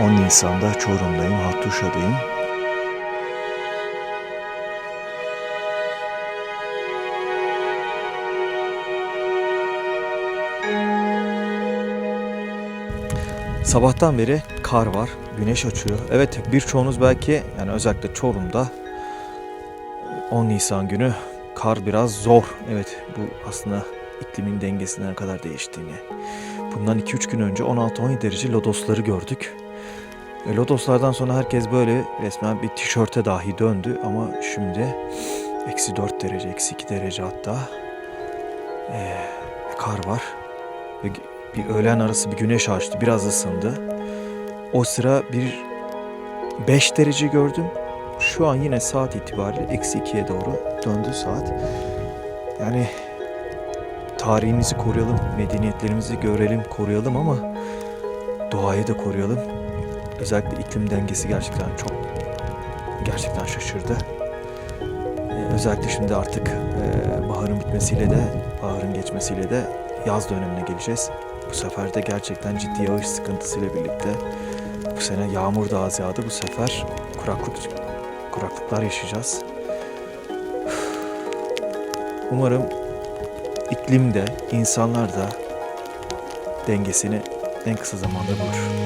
10 Nisan'da Çorum'dayım, Hattuşa'dayım. Sabahtan beri kar var, güneş açıyor. Evet birçoğunuz belki yani özellikle Çorum'da 10 Nisan günü kar biraz zor. Evet bu aslında iklimin dengesinin ne kadar değiştiğini. Bundan 2-3 gün önce 16-17 derece lodosları gördük. E, lodoslardan sonra herkes böyle resmen bir tişörte dahi döndü ama şimdi eksi 4 derece, eksi 2 derece hatta e, kar var. Ve bir öğlen arası bir güneş açtı, biraz ısındı. O sıra bir 5 derece gördüm. Şu an yine saat itibariyle eksi 2'ye doğru döndü saat. Yani tarihimizi koruyalım, medeniyetlerimizi görelim, koruyalım ama doğayı da koruyalım. Özellikle iklim dengesi gerçekten çok gerçekten şaşırdı. Ee, özellikle şimdi artık e, baharın bitmesiyle de baharın geçmesiyle de yaz dönemine geleceğiz. Bu sefer de gerçekten ciddi yağış sıkıntısıyla birlikte bu sene yağmur da az yağdı. Bu sefer kuraklık kuraklıklar yaşayacağız. Umarım iklim de insanlar da dengesini en kısa zamanda bulur.